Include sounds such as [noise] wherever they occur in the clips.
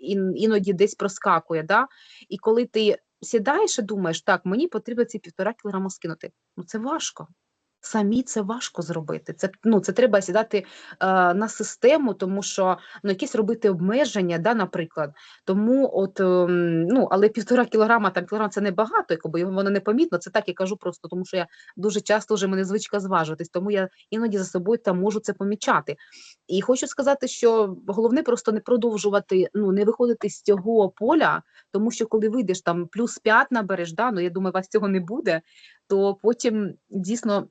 ін, іноді десь проскакує. Да? І коли ти сідаєш і думаєш, так, мені потрібно ці півтора кілограма скинути. Ну це важко. Самі це важко зробити. Це ну це треба сідати е, на систему, тому що ну якісь робити обмеження, да, наприклад. Тому, от ем, ну але півтора кілограма там кілограм це небагато, якби воно непомітно. Це так я кажу просто, тому що я дуже часто вже мене звичка зважуватись, тому я іноді за собою там можу це помічати. І хочу сказати, що головне просто не продовжувати, ну не виходити з цього поля, тому що коли вийдеш там плюс 5 набереш, да, ну я думаю, вас цього не буде, то потім дійсно.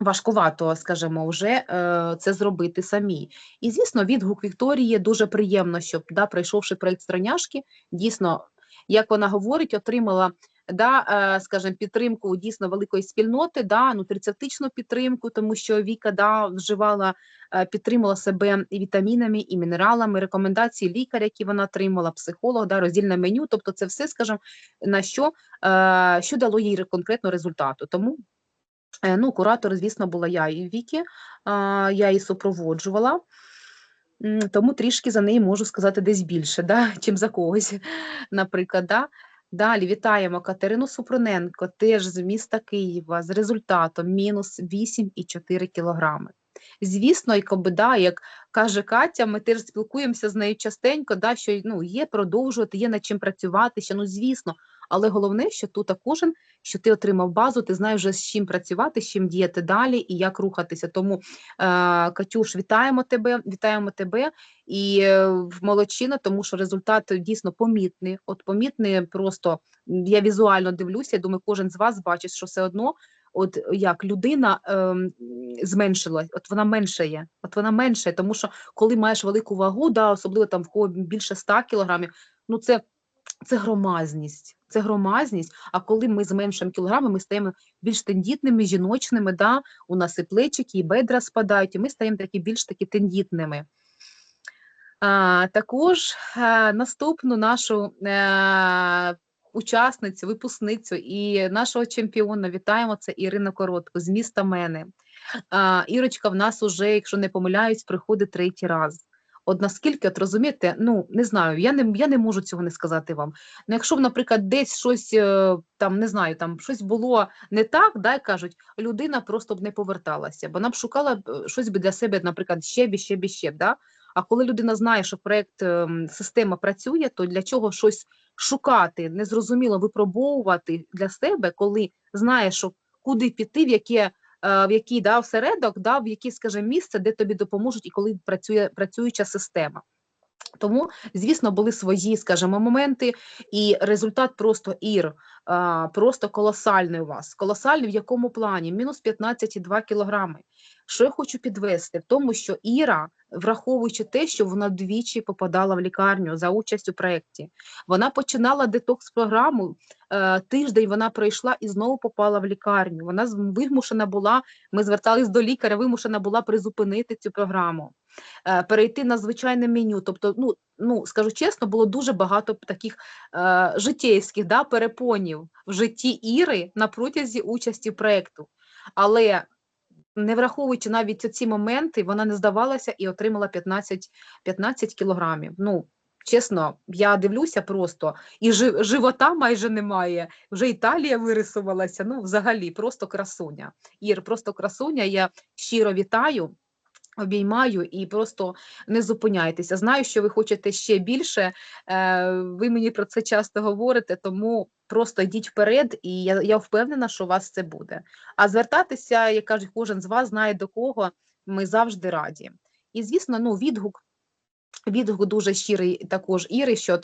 Важкувато, скажімо, вже е, це зробити самі. І, звісно, відгук Вікторії дуже приємно, щоб, да, пройшовши проєкт страняшки, дійсно, як вона говорить, отримала да, е, скажімо, підтримку дійсно великої спільноти, да, ну, тридцятичну підтримку, тому що Віка да, вживала, е, підтримала себе і вітамінами, і мінералами, рекомендації лікаря, які вона отримала, психолог, да, роздільне меню. Тобто, це все, скажімо, на що, що дало їй конкретно результату. Тому ну, куратор, звісно, була я і Вікі, я її супроводжувала, тому трішки за неї можу сказати десь більше, да, [laughs] чим за когось, наприклад. Да. Далі вітаємо Катерину Супроненко, теж з міста Києва, з результатом мінус 8,4 кілограми. Звісно, і да, як каже Катя, ми теж спілкуємося з нею частенько, да, що ну, є продовжувати, є над чим працювати, ще, ну звісно, але головне, що тут кожен, що ти отримав базу, ти знаєш вже з чим працювати, з чим діяти далі і як рухатися. Тому, е, Катюш, вітаємо тебе, вітаємо тебе і е, в молодчина, тому що результат дійсно помітний. От помітний, просто я візуально дивлюся. я Думаю, кожен з вас бачить, що все одно. От як людина е, зменшилась, от вона менше є, от вона менше, тому що коли маєш велику вагу, да, особливо там в кого більше 100 кілограмів, ну це це громазність. Це громазність. А коли ми зменшуємо кілограми, ми стаємо більш тендітними, жіночними. Да? У нас і плечики, і бедра спадають, і ми стаємо такі більш таки тендітними. А, Також а, е, наступну нашу а, е, учасницю, випускницю і нашого чемпіона вітаємо. Це Ірина Коротко з міста Мене. А, Ірочка в нас уже, якщо не помиляюсь, приходить третій раз. От наскільки от розумієте, ну не знаю, я не я не можу цього не сказати вам. Ну, якщо б, наприклад, десь щось е, там не знаю, там щось було не так, да, кажуть, людина просто б не поверталася, бо вона б шукала е, щось би для себе, наприклад, ще б, ще б, ще. Да? А коли людина знає, що проект ем, система працює, то для чого щось шукати, незрозуміло випробовувати для себе, коли знає, що куди піти, в яке Е, в який да, всередок, да, в яке, скажімо, місце, де тобі допоможуть і коли працює працююча система. Тому, звісно, були свої, скажімо, моменти, і результат просто ір, просто колосальний у вас. Колосальний в якому плані? Мінус 15,2 кілограми. Що я хочу підвести? В тому, що Іра, враховуючи те, що вона двічі попадала в лікарню за участь у проєкті, вона починала детокс-програму, е, тиждень вона пройшла і знову попала в лікарню. Вона вимушена була, ми звертались до лікаря, вимушена була призупинити цю програму. Е, перейти на звичайне меню. Тобто, ну ну скажу чесно, було дуже багато таких е, життєвських да, перепонів в житті Іри на протязі участі проєкту. Але не враховуючи навіть ці моменти, вона не здавалася і отримала 15 15 кілограмів. Ну, чесно, я дивлюся просто, і живота майже немає, вже Італія вирисувалася. Ну, взагалі, просто красуня. Ір, просто красуня. Я щиро вітаю. Обіймаю і просто не зупиняйтеся. Знаю, що ви хочете ще більше. Е, ви мені про це часто говорите, тому просто йдіть вперед, і я я впевнена, що у вас це буде. А звертатися, як кажуть, кожен з вас знає до кого ми завжди раді. І звісно, ну відгук. Відгук дуже щирий також Іри, що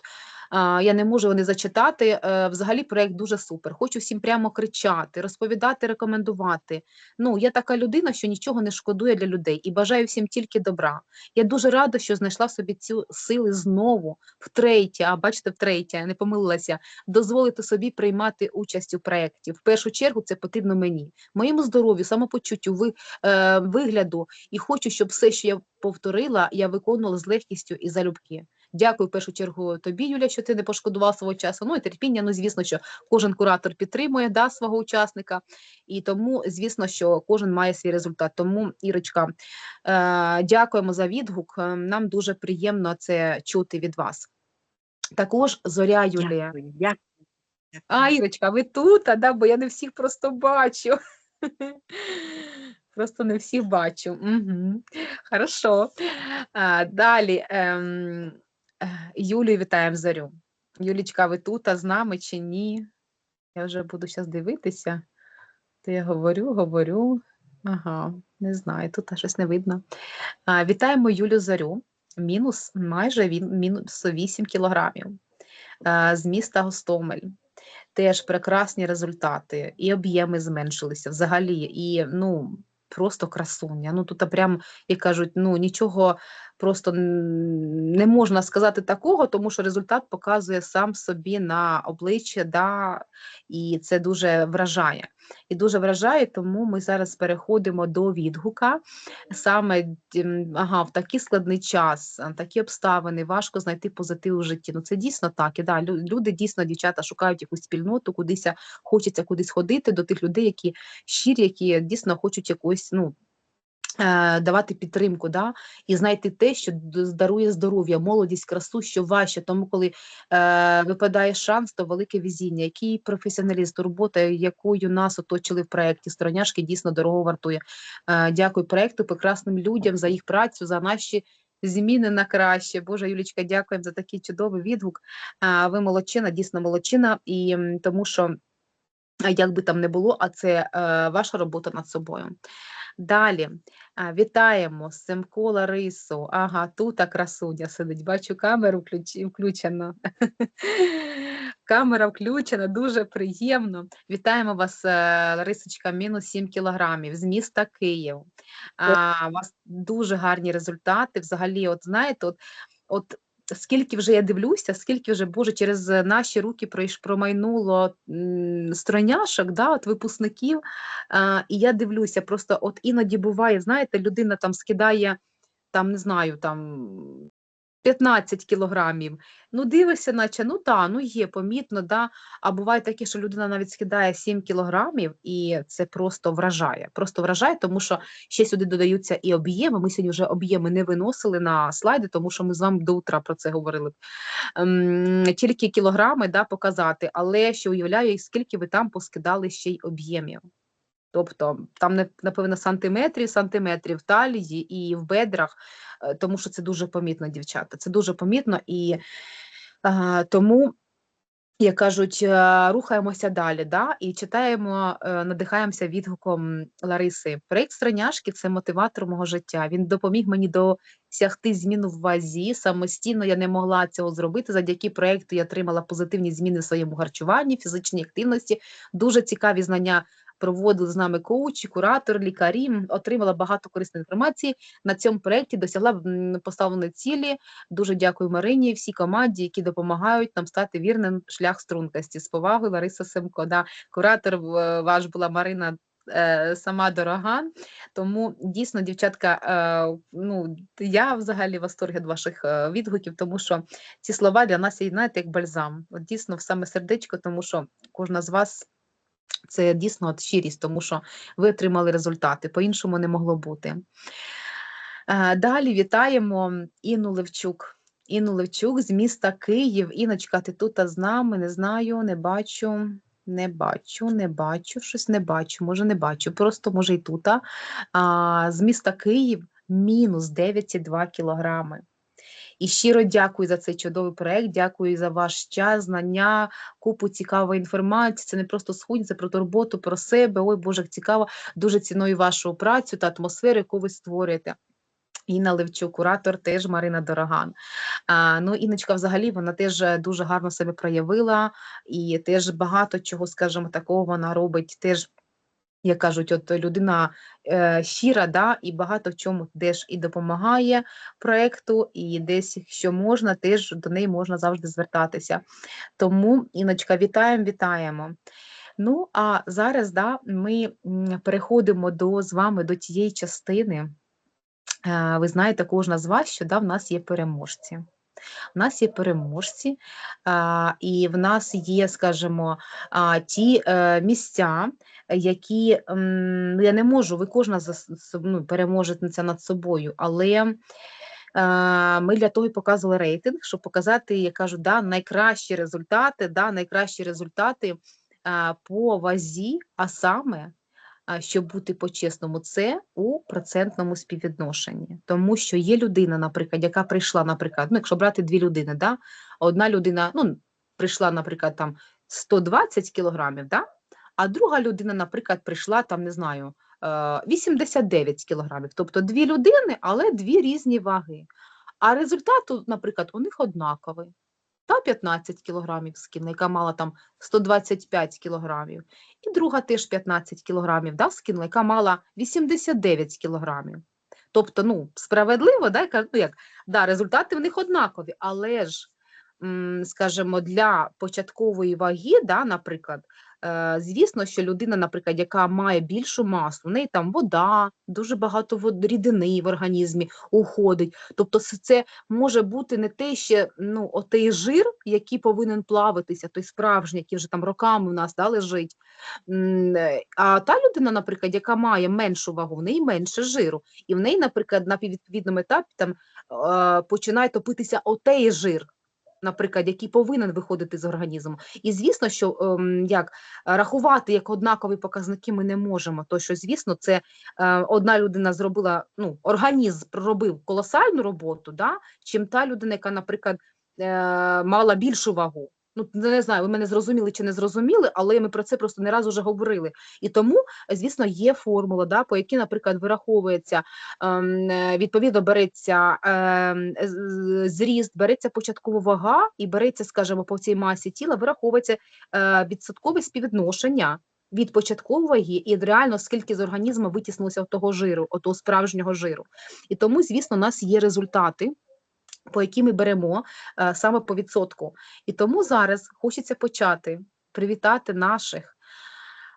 я не можу не зачитати. Е, взагалі, проект дуже супер. Хочу всім прямо кричати, розповідати, рекомендувати. Ну, я така людина, що нічого не шкодує для людей і бажаю всім тільки добра. Я дуже рада, що знайшла в собі цю сили знову, втретє, а бачите, втретє, не помилилася, дозволити собі приймати участь у проєкті. В першу чергу це потрібно мені, моєму здоров'ю, самопочуттю, ви, е, вигляду, і хочу, щоб все, що я повторила, я виконувала з легкістю і залюбки. Дякую в першу чергу тобі, Юля, що ти не пошкодував свого часу. Ну і терпіння. Ну, звісно, що кожен куратор підтримує да, свого учасника, і тому, звісно, що кожен має свій результат. Тому, Ірочка, е, дякуємо за відгук. Нам дуже приємно це чути від вас. Також Зоря Юлія. Дякую, дякую. А, Ірочка, ви тут, а, да, бо я не всіх просто бачу. Просто не всіх бачу. Угу. Хорошо. А, далі. Ем, е, Юлію вітаємо Зорю. Юлічка, ви тут, а з нами чи ні? Я вже буду зараз дивитися. То я говорю, говорю. Ага, не знаю, тут щось не видно. А, вітаємо Юлю Зорю. Мінус майже він, мінус 8 кілограмів а, з міста Гостомель. Теж прекрасні результати, і об'єми зменшилися взагалі, і ну просто красуня. Ну тут прям, як кажуть, ну нічого просто не можна сказати такого, тому що результат показує сам собі на обличчя, да, і це дуже вражає. І дуже вражає, тому ми зараз переходимо до відгука. Саме ага, в такий складний час, такі обставини, важко знайти позитив у житті. Ну це дійсно так. І да, лю- люди дійсно, дівчата, шукають якусь спільноту, кудись хочеться кудись ходити до тих людей, які щирі, які дійсно хочуть якусь, ну. Е, Давати підтримку, да, і знайти те, що дарує здоров'я, молодість, красу, що важче. Тому, коли е, випадає шанс, то велике везіння. Який професіоналіст, робота, якою нас оточили в проєкті Строняшки, дійсно дорого вартує. Е, дякую проєкту, прекрасним людям за їх працю, за наші зміни на краще. Боже, Юлічка, дякуємо за такий чудовий відгук. А, ви молодчина, дійсно молодчина, і тому що. Як би там не було, а це е, ваша робота над собою. Далі вітаємо Семко Ларису. Ага, тут красуня сидить. Бачу, камеру включ... включено. [laughs] Камера включена, дуже приємно. Вітаємо вас, е, Ларисочка, мінус 7 кілограмів з міста Київ. А, у вас дуже гарні результати. Взагалі, от знаєте, от, от скільки вже я дивлюся, скільки вже, Боже, через наші руки промайнуло строняшок, да, от випускників. А, і я дивлюся, просто от іноді буває, знаєте, людина там скидає, там, не знаю, там 15 кілограмів. Ну, дивишся, наче, ну та, ну є, помітно, да. А буває таке, що людина навіть скидає 7 кілограмів, і це просто вражає. Просто вражає, тому що ще сюди додаються і об'єми. Ми сьогодні вже об'єми не виносили на слайди, тому що ми з вами до утра про це говорили. Ем, тільки кілограми да, показати, але ще уявляю, скільки ви там поскидали ще й об'ємів. Тобто там напевно сантиметрів, сантиметрів в талії і в бедрах, е, тому що це дуже помітно, дівчата. Це дуже помітно і е, тому. Як кажуть, е, рухаємося далі, да? і читаємо, надихаємося відгуком Лариси. Проєкт Страняшки це мотиватор мого життя. Він допоміг мені досягти зміну в вазі. Самостійно я не могла цього зробити. Завдяки проєкту я отримала позитивні зміни в своєму харчуванні, фізичній активності, дуже цікаві знання. Проводили з нами коучі, куратор, лікарі, отримала багато корисної інформації. На цьому проєкті досягла поставленої цілі. Дуже дякую Марині, всій команді, які допомагають нам стати вірним шлях стрункості. З повагою, Лариса Семко. Да. Куратор ваш була Марина. е, Сама дорога, тому дійсно, дівчатка, е, ну я взагалі в восторгі від ваших е, відгуків, тому що ці слова для нас є, знаєте, як бальзам. От дійсно саме сердечко, тому що кожна з вас це дійсно от щирість, тому що ви отримали результати, по-іншому не могло бути. Е, Далі вітаємо Інну Левчук. Інну Левчук з міста Київ. Іночка, ти тут з нами? Не знаю, не бачу. Не бачу, не бачу, щось не бачу, може не бачу, просто може і тут. А, з міста Київ мінус 9,2 кілограми. І щиро дякую за цей чудовий проект, дякую за ваш час, знання, купу цікавої інформації. Це не просто схудні, це про турботу, про себе. Ой, Боже, цікаво. Дуже ціную вашу працю та атмосферу, яку ви створюєте. Інна Левчук, куратор, теж Марина Дороган. А, ну, Іночка взагалі вона теж е, дуже гарно себе проявила і теж багато чого, скажімо, такого вона робить. Теж, як кажуть, от людина е, щира, да, і багато в чому теж і допомагає проекту, і десь, якщо можна, теж до неї можна завжди звертатися. Тому, Іночка, вітаємо, вітаємо. Ну, а зараз да, ми переходимо до, з вами до тієї частини. Е, Ви знаєте, кожна з вас, що да, в нас є переможці. У нас є переможці, і в нас є, скажімо, ті е, місця, які ну, я не можу, ви кожна ну, переможеця над собою, але Ми для того і показували рейтинг, щоб показати, я кажу, да, найкращі результати, да, найкращі результати по вазі, а саме, щоб бути по-чесному, це у процентному співвідношенні. Тому що є людина, наприклад, яка прийшла, наприклад, ну, якщо брати дві людини, да, одна людина ну, прийшла, наприклад, там 120 кілограмів, да, а друга людина, наприклад, прийшла там, не знаю, е, 89 кілограмів. Тобто дві людини, але дві різні ваги. А результат, наприклад, у них однаковий. Та 15 кілограмів скинула, яка мала там 125 кілограмів. І друга теж 15 кілограмів да, скинула, яка мала 89 кілограмів. Тобто, ну, справедливо, да, ну, як, да, результати в них однакові, але ж, скажімо, для початкової ваги, да, наприклад, звісно, що людина, наприклад, яка має більшу масу, в неї там вода, дуже багато рідини в організмі уходить. Тобто це- може бути не те ще ну, отей жир, який повинен плавитися, той справжній, який вже там роками у нас да, лежить. Е, А та людина, наприклад, яка має меншу вагу, в неї менше жиру. І в неї, наприклад, на відповідному етапі там е, починає топитися отей жир. Наприклад, який повинен виходити з організму. І звісно, що ем, як рахувати як однакові показники ми не можемо. То що, звісно, це е, одна людина зробила, ну, організм проробив колосальну роботу, да, чим та людина, яка, наприклад, е, мала більшу вагу. Ну, не знаю, ви мене зрозуміли чи не зрозуміли, але ми про це просто не раз уже говорили. І тому, звісно, є формула, да, по якій, наприклад, вираховується, ем, відповідно, береться ем, зріст, береться початкова вага і береться, скажімо, по цій масі тіла, вираховується е, відсоткове співвідношення від початкової ваги і реально скільки з організму витіснилося от того жиру, от того справжнього жиру. І тому, звісно, у нас є результати. По які ми беремо е, саме по відсотку. І тому зараз хочеться почати привітати наших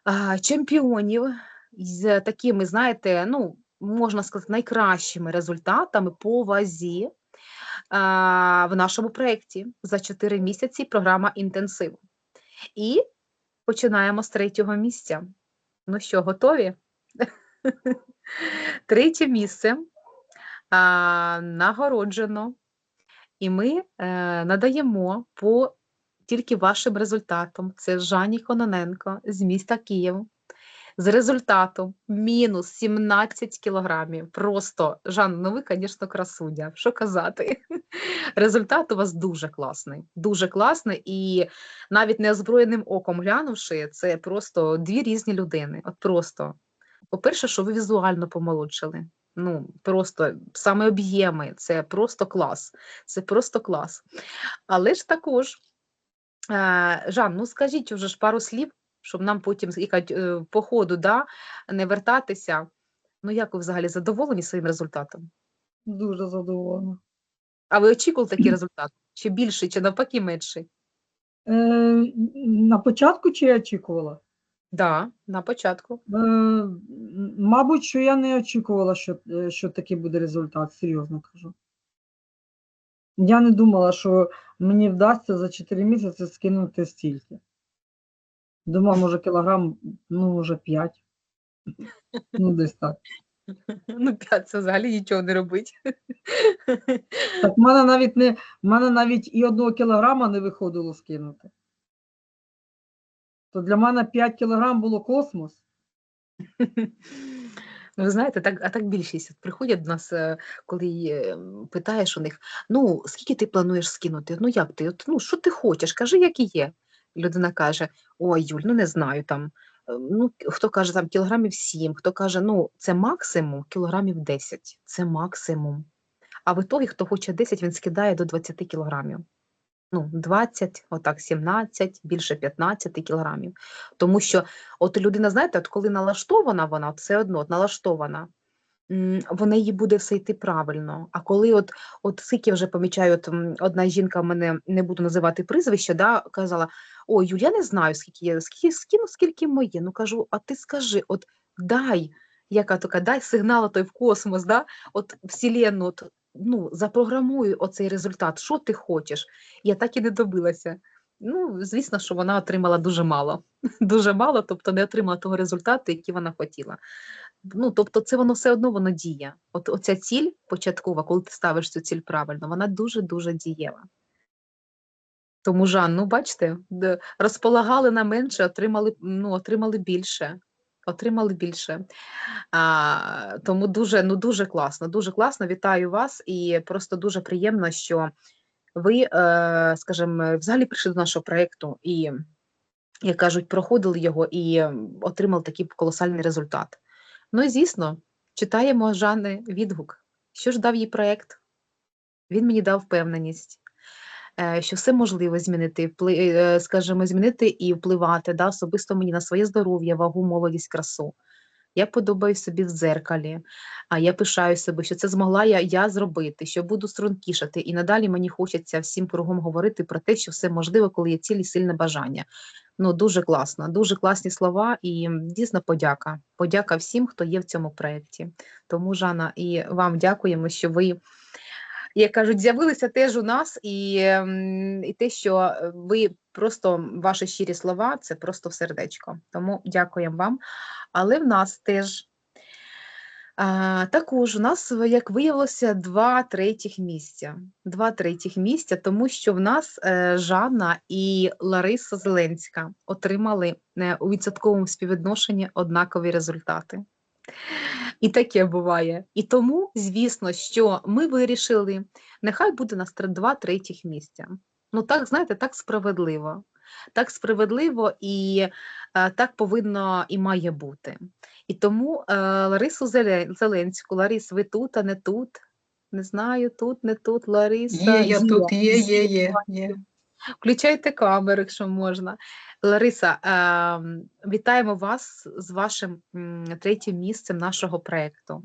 е, чемпіонів з такими, знаєте, ну, можна сказати, найкращими результатами по вазі е, в нашому проєкті за 4 місяці програма інтенсиву. І починаємо з третього місця. Ну що, готові? [laughs] Третє місце нагороджено, і ми е, надаємо по тільки вашим результатам. Це Жанні Кононенко з міста Київ. З результатом мінус 17 кілограмів. Просто, Жан, ну ви, звісно, красуня. Що казати? [laughs] Результат у вас дуже класний. Дуже класний. І навіть неозброєним оком глянувши, це просто дві різні людини. От просто. По-перше, що ви візуально помолодшили. Ну, просто саме об'єми, це просто клас. Це просто клас. Але ж також, е, Жан, ну скажіть уже ж пару слів, щоб нам потім е, по ходу да, не вертатися. Ну, як ви взагалі задоволені своїм результатом? Дуже задоволена. А ви очікували такий результат? Чи більший, чи навпаки менший? Е, на початку чи я очікувала? Да, на початку. Е, мабуть, що я не очікувала, що, е, що такий буде результат, серйозно кажу. Я не думала, що мені вдасться за 4 місяці скинути стільки. Думала, може, кілограм, ну, може, 5. Ну, десь так. [laughs] Ну, п'ять це взагалі нічого не робить. Так в мене навіть не, в мене навіть і одного кілограма не виходило скинути. То для мене 5 кілограм було космос. Ну, ви знаєте, так, а так більшість приходять до нас, е, коли е, питаєш у них: ну, скільки ти плануєш скинути? Ну, як ти? От, ну, що ти хочеш? Кажи, як і є. Людина каже: Ой, Юль, ну не знаю там. е, Ну, хто каже там кілограмів 7, хто каже, ну, це максимум кілограмів 10. Це максимум. А в ітогі, хто хоче 10, він скидає до 20 кілограмів. Ну, 20, отак, 17, більше 15 кілограмів. Тому що от людина, знаєте, от коли налаштована вона, все одно от налаштована, м, в неї буде все йти правильно. А коли от, от скільки вже помічаю, от одна жінка мене не буду називати прізвище, да, казала: Ой, Юля, я не знаю, скільки є, скільки скину, скільки моє. Ну кажу, а ти скажи, от дай, яка така, дай сигнал той в космос, да, от вселенну, от, ну, запрограмуй оцей результат, що ти хочеш. Я так і не добилася. Ну, звісно, що вона отримала дуже мало. [laughs] Дуже мало, тобто не отримала того результату, який вона хотіла. Ну, тобто, це воно все одно воно діє. От оця ціль початкова, коли ти ставиш цю ціль правильно, вона дуже-дуже дієва. Тому, Жан, ну бачите, розполагали на менше, отримали, ну, отримали більше. Отримали більше. А, тому дуже, ну, дуже класно, дуже класно. Вітаю вас і просто дуже приємно, що ви, е, скажімо, взагалі прийшли до нашого проєкту і, як кажуть, проходили його і отримали такий колосальний результат. Ну і звісно, читаємо Жанни відгук. Що ж дав їй проєкт? Він мені дав впевненість, що все можливо змінити, е, скажімо, змінити і впливати да, особисто мені на своє здоров'я, вагу, молодість, красу. Я подобаюсь собі в дзеркалі, а я пишаю себе, що це змогла я, я зробити, що буду стрункішати. І надалі мені хочеться всім кругом говорити про те, що все можливо, коли є цілі сильне бажання. Ну, дуже класно, дуже класні слова і дійсно подяка. Подяка всім, хто є в цьому проєкті. Тому, Жанна, і вам дякуємо, що ви, як кажуть, з'явилися теж у нас, і, ем, і те, що е, ви просто ваші щирі слова, це просто в сердечко. Тому дякуємо вам. Але в нас теж. А, також у нас, як виявилося, два третіх місця. Два третіх місця, тому що в нас е, Жанна і Лариса Зеленська отримали е, у відсотковому співвідношенні однакові результати. І таке буває. І тому, звісно, що ми вирішили, нехай буде нас два третіх місця. Ну так, знаєте, так справедливо. Так справедливо і е, так повинно і має бути. І тому е, Ларису Зеленську, Ларис, ви тут, а не тут. Не знаю, тут, не тут, Лариса. Є, я тут, є, є, є, є. Включайте камеру, якщо можна. Лариса, е, вітаємо вас з вашим третім місцем нашого проєкту.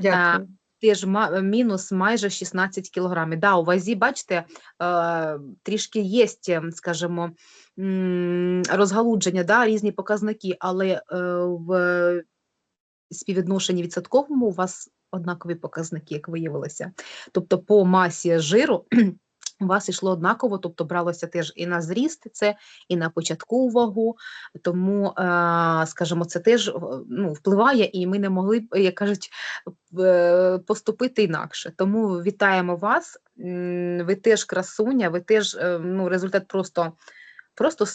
Дякую. Теж мінус майже 16 кілограмів. Да, у вазі, бачите, е, трішки є, скажімо, м, розгалудження, да, різні показники, але е, в співвідношенні відсотковому у вас однакові показники, як виявилося. Тобто по масі жиру у вас йшло однаково, тобто бралося теж і на зріст це, і на початкову вагу. Тому, е, скажімо, це теж е, ну, впливає, і ми не могли б, як кажуть, е, поступити інакше. Тому вітаємо вас. Ви теж красуня, ви теж ну, результат просто, просто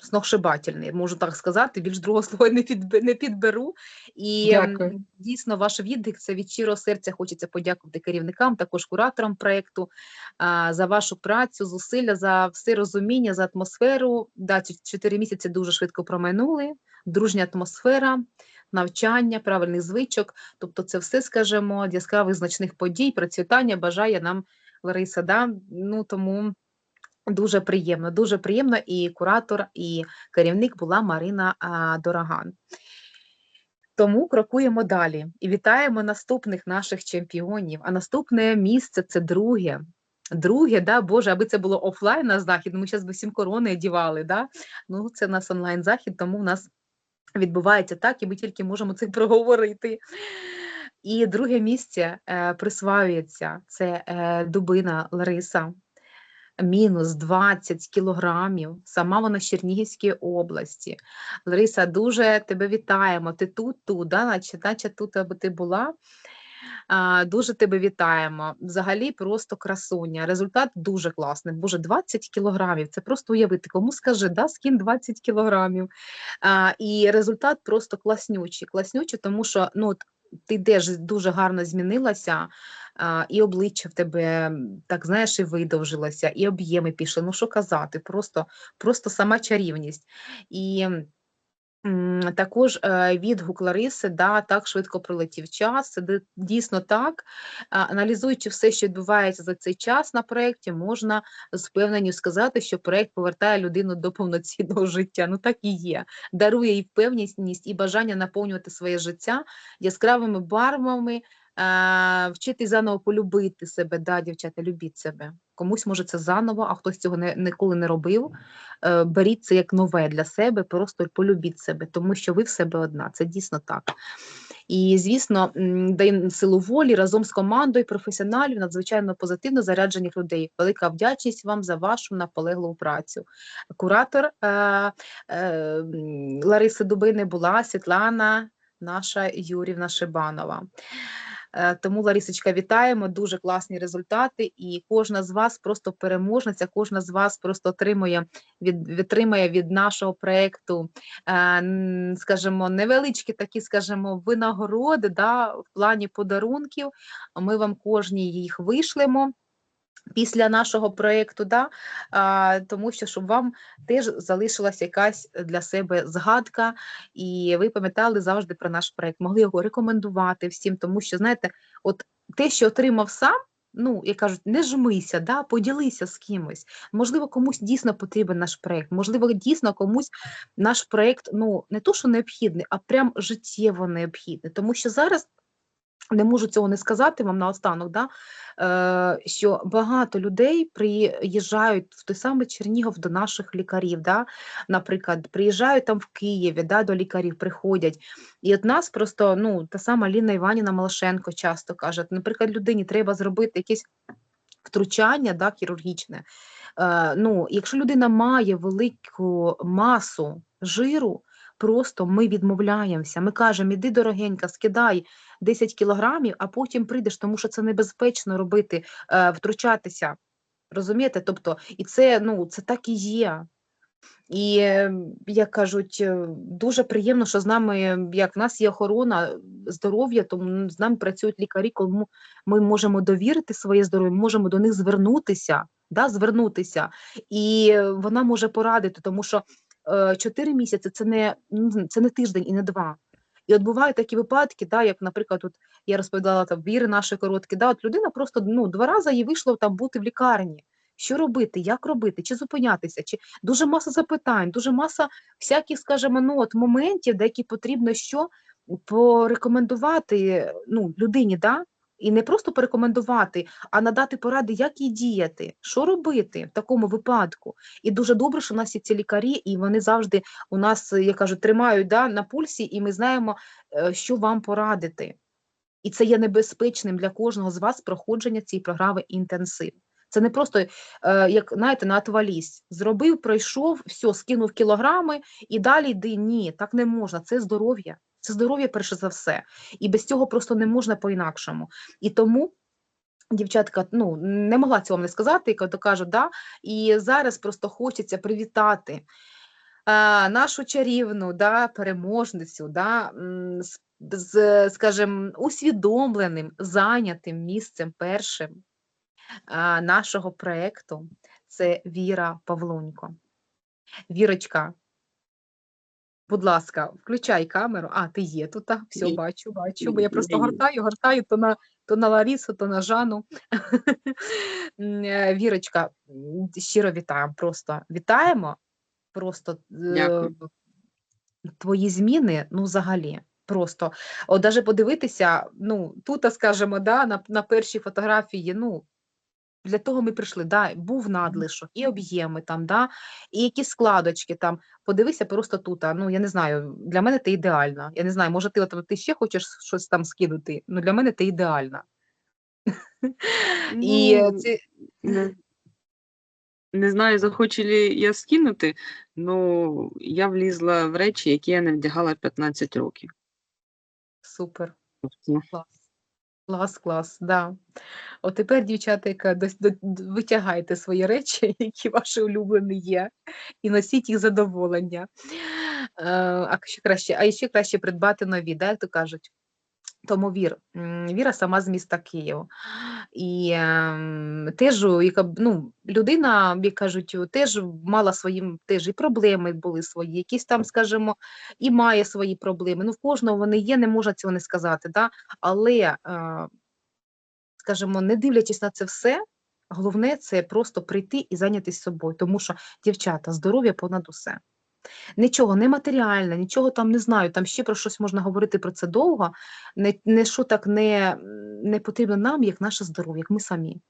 сногсшибательний, можу так сказати. Більш другого слова не підбе- не підберу. І Дякую. дійсно ваш відгук це від щирого серця. Хочеться подякувати керівникам, також кураторам проекту а, за вашу працю, зусилля, за все розуміння, за атмосферу. Да, ці чотири місяці дуже швидко проминули. Дружня атмосфера, навчання, правильних звичок. Тобто, це все, скажімо, яскравих значних подій, процвітання бажає нам Лариса. Да? Ну тому. Дуже приємно, дуже приємно. І куратор, і керівник була Марина Дороган. Тому крокуємо далі і вітаємо наступних наших чемпіонів. А наступне місце це друге. Друге, да, Боже, аби це було офлайн на захід, ми зараз би всім корони одівали. Да? Ну, це у нас онлайн захід, тому в нас відбувається так, і ми тільки можемо це проговорити. І друге місце е, присваюється це е, Дубина Лариса мінус 20 кілограмів, сама вона з Чернігівської області. Лариса, дуже тебе вітаємо. Ти тут, тут, да? наче, наче тут аби ти була. Дуже тебе вітаємо. Взагалі просто красуня. Результат дуже класний. Боже, 20 кілограмів. Це просто уявити. Кому скажи, да, скін 20 кілограмів. А, і результат просто класнючий. Класнючий, тому що ну, от ти йдеш дуже гарно змінилася, і обличчя в тебе так знаєш, і видовжилося, і об'єми пішли. Ну що казати, просто, просто сама чарівність. І також е, відгук Лариси, да, так швидко пролетів час. Це дійсно так. Аналізуючи все, що відбувається за цей час на проєкті, можна з впевненістю сказати, що проєкт повертає людину до повноцінного [laughs] життя. Ну так і є. Дарує і впевненість, і бажання наповнювати своє життя яскравими барвами, е, вчити заново полюбити себе. Да, дівчата, любіть себе. Комусь може це заново, а хтось цього не, ніколи не робив. Е, беріть це як нове для себе, просто полюбіть себе, тому що ви в себе одна. Це дійсно так. І, звісно, м, дає силу волі разом з командою професіоналів, надзвичайно позитивно заряджених людей. Велика вдячність вам за вашу наполегливу працю. Куратор е, е, Лариси Дубини була Світлана наша Юрівна Шибанова. Е, Тому, Ларісочка, вітаємо, дуже класні результати, і кожна з вас просто переможниця, кожна з вас просто отримує від, відтримає від нашого проєкту, е, скажімо, невеличкі такі, скажімо, винагороди да, в плані подарунків. Ми вам кожній їх вишлемо. Після нашого проєкту, да, тому що щоб вам теж залишилась якась для себе згадка, і ви пам'ятали завжди про наш проєкт, могли його рекомендувати всім, тому що, знаєте, от те, що отримав сам, ну, як кажуть, не жмися, да, поділися з кимось. Можливо, комусь дійсно потрібен наш проєкт, можливо, дійсно комусь наш проєкт, ну, не то, що необхідний, а прям життєво необхідний. Тому що зараз не можу цього не сказати вам наостанок, да, е, що багато людей приїжджають в той самий Чернігов до наших лікарів. Да, наприклад, приїжджають там в Києві, да, до лікарів приходять. І от нас просто ну, та сама Ліна Іванівна Малашенко часто каже, наприклад, людині треба зробити якесь втручання да, хірургічне. Е, ну, якщо людина має велику масу жиру, просто ми відмовляємося. Ми кажемо, іди дорогенька, скидай 10 кілограмів, а потім прийдеш, тому що це небезпечно робити, е, втручатися. Розумієте? Тобто, і це, ну, це так і є. І, е, як кажуть, е, дуже приємно, що з нами, як в нас є охорона здоров'я, тому з нами працюють лікарі, кому ми можемо довірити своє здоров'я, можемо до них звернутися, да, звернутися, і е, вона може порадити, тому що 4 місяці це не, це не тиждень і не два. І от бувають такі випадки, да, як, наприклад, от я розповідала там віри наші короткі, да, от людина просто ну, два рази їй вийшло там бути в лікарні. Що робити, як робити, чи зупинятися, чи дуже маса запитань, дуже маса всяких, скажімо, ну, от моментів, де які потрібно що порекомендувати ну, людині, да? І не просто порекомендувати, а надати поради, як їй діяти, що робити в такому випадку. І дуже добре, що у нас є ці лікарі, і вони завжди у нас, я кажу, тримають да, на пульсі, і ми знаємо, е, що вам порадити. І це є небезпечним для кожного з вас проходження цієї програми інтенсив. Це не просто, е, як знаєте, на отвалість. Зробив, пройшов, все, скинув кілограми і далі йди. Ні, так не можна. Це здоров'я. Це здоров'я перше за все. І без цього просто не можна по-інакшому. І тому. Дівчатка, ну не могла цього не сказати, як то кажуть, да? і зараз просто хочеться привітати а, нашу чарівну да, переможницю, да, з, з, скажімо, усвідомленим, зайнятим місцем першим а, нашого проєкту. Це Віра Павлунько. Вірочка, будь ласка, включай камеру. А, ти є тут, а, все, бачу, бачу, бо я просто гортаю, гортаю то на, то на Ларісу, то на Жанну. [laughs] М, е, Вірочка, щиро вітаємо, просто вітаємо. Просто е, Дякую. твої зміни, ну, взагалі. Просто, от даже подивитися, ну, тут, скажімо, да, на, на першій фотографії, ну, для того ми прийшли, да, був надлишок, і об'єми там, да, і якісь складочки там. Подивися просто тут. а, Ну, я не знаю, для мене ти ідеальна. Я не знаю, може, ти, от, ти ще хочеш щось там скинути, ну для мене ти ідеальна. І Ну, це, Не, не знаю, захочу ли я скинути, але я влізла в речі, які я не вдягала 15 років. супер. Клас. Клас, клас, да. От тепер, дівчата, дос- до- д- витягайте свої речі, [laughs] які ваші улюблені є, і носіть їх задоволення. Е, а ще краще, а ще краще придбати нові, да, як то кажуть. Тому вір, Віра сама з міста Київ. І ем, теж, яка ну, людина, як кажуть, теж мала свої теж і проблеми були свої, якісь там, скажімо, і має свої проблеми. Ну, в кожного вони є, не можна цього не сказати. Да? Але, е, скажімо, не дивлячись на це все, головне це просто прийти і зайнятися собою. Тому що, дівчата, здоров'я понад усе. Нічого не матеріальне, нічого там не знаю, там ще про щось можна говорити про це довго. Не, не що так не, не потрібно нам, як наше здоров'я, як ми самі.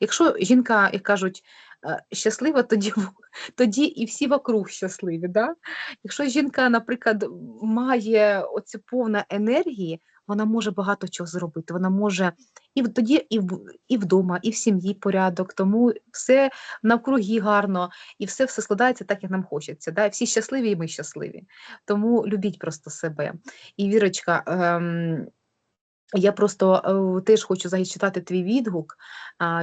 Якщо жінка, як кажуть, е, щаслива, тоді, [laughs] тоді і всі вокруг щасливі. Да? Якщо жінка, наприклад, має оцю повну енергії, вона може багато чого зробити. Вона може і тоді і, в, і вдома, і в сім'ї порядок, тому все навкруги гарно, і все все складається так, як нам хочеться. Да? Всі щасливі, і ми щасливі. Тому любіть просто себе. І Вірочка, ем, я просто е, теж хочу зачитати твій відгук.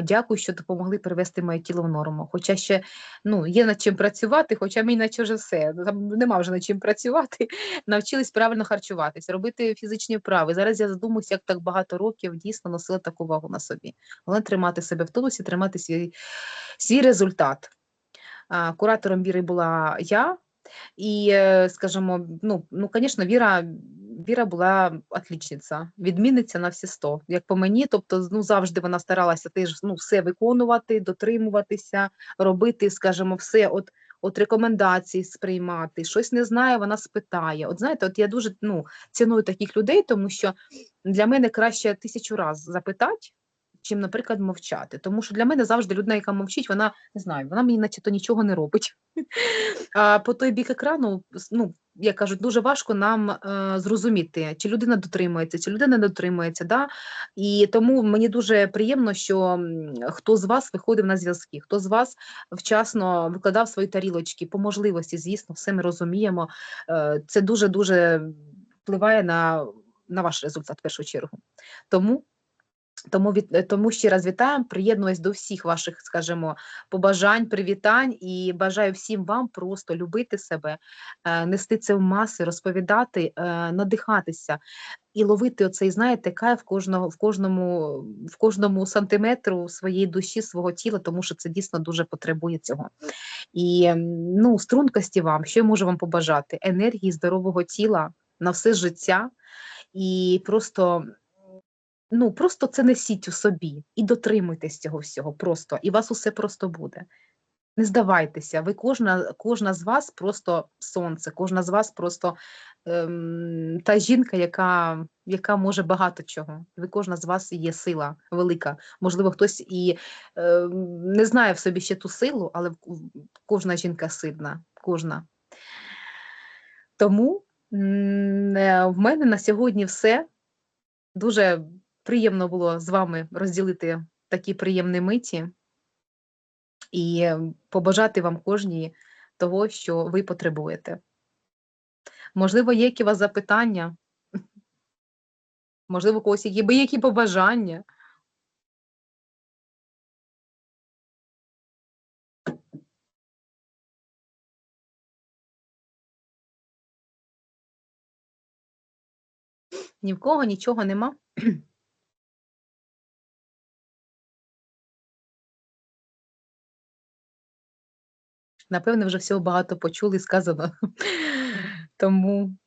Дякую, що допомогли привести моє тіло в норму. Хоча ще ну, є над чим працювати, хоча мені наче вже все. Там нема вже над чим працювати. [laughs] Навчились правильно харчуватися, робити фізичні вправи. Зараз я задумуюся, як так багато років дійсно носила таку вагу на собі. Головне тримати себе в тонусі, тримати свій, свій результат. Куратором віри була я, і, е, скажімо, ну, ну, звісно, Віра, Віра була отлічниця, відмінниця на всі 100, як по мені. Тобто, ну, завжди вона старалася теж ну, все виконувати, дотримуватися, робити, скажімо, все от, от рекомендації сприймати. Щось не знає, вона спитає. От знаєте, от я дуже ну, ціную таких людей, тому що для мене краще тисячу разів запитати, чим, наприклад, мовчати. Тому що для мене завжди людина, яка мовчить, вона не знаю, вона мені наче то нічого не робить. [laughs] А по той бік екрану, ну, як кажуть, дуже важко нам е, зрозуміти, чи людина дотримується, чи людина не дотримується. Да? І тому мені дуже приємно, що хто з вас виходив на зв'язки, хто з вас вчасно викладав свої тарілочки по можливості, звісно, все ми розуміємо. Е, це дуже-дуже впливає на, на ваш результат в першу чергу. Тому тому від е, тому ще раз вітаємо, приєднуюсь до всіх ваших, скажімо, побажань, привітань і бажаю всім вам просто любити себе, е, нести це в маси, розповідати, е, надихатися і ловити оцей, знаєте, кайф кожного в кожному, в кожному сантиметру своєї душі, свого тіла, тому що це дійсно дуже потребує цього. І ну, стрункості вам, що я можу вам побажати? Енергії, здорового тіла на все життя і просто ну просто це несіть у собі і дотримуйтесь цього всього просто, і вас усе просто буде. Не здавайтеся, ви кожна, кожна з вас просто сонце, кожна з вас просто ем, та жінка, яка, яка може багато чого. Ви кожна з вас є сила велика. Можливо, хтось і ем, не знає в собі ще ту силу, але кожна жінка сильна, кожна. Тому м, е, в мене на сьогодні все. Дуже приємно було з вами розділити такі приємні миті і побажати вам кожній того, що ви потребуєте. Можливо, є які у вас запитання, можливо, у когось є які побажання. Ні в кого нічого нема. Напевне, вже всього багато почули і сказано. Тому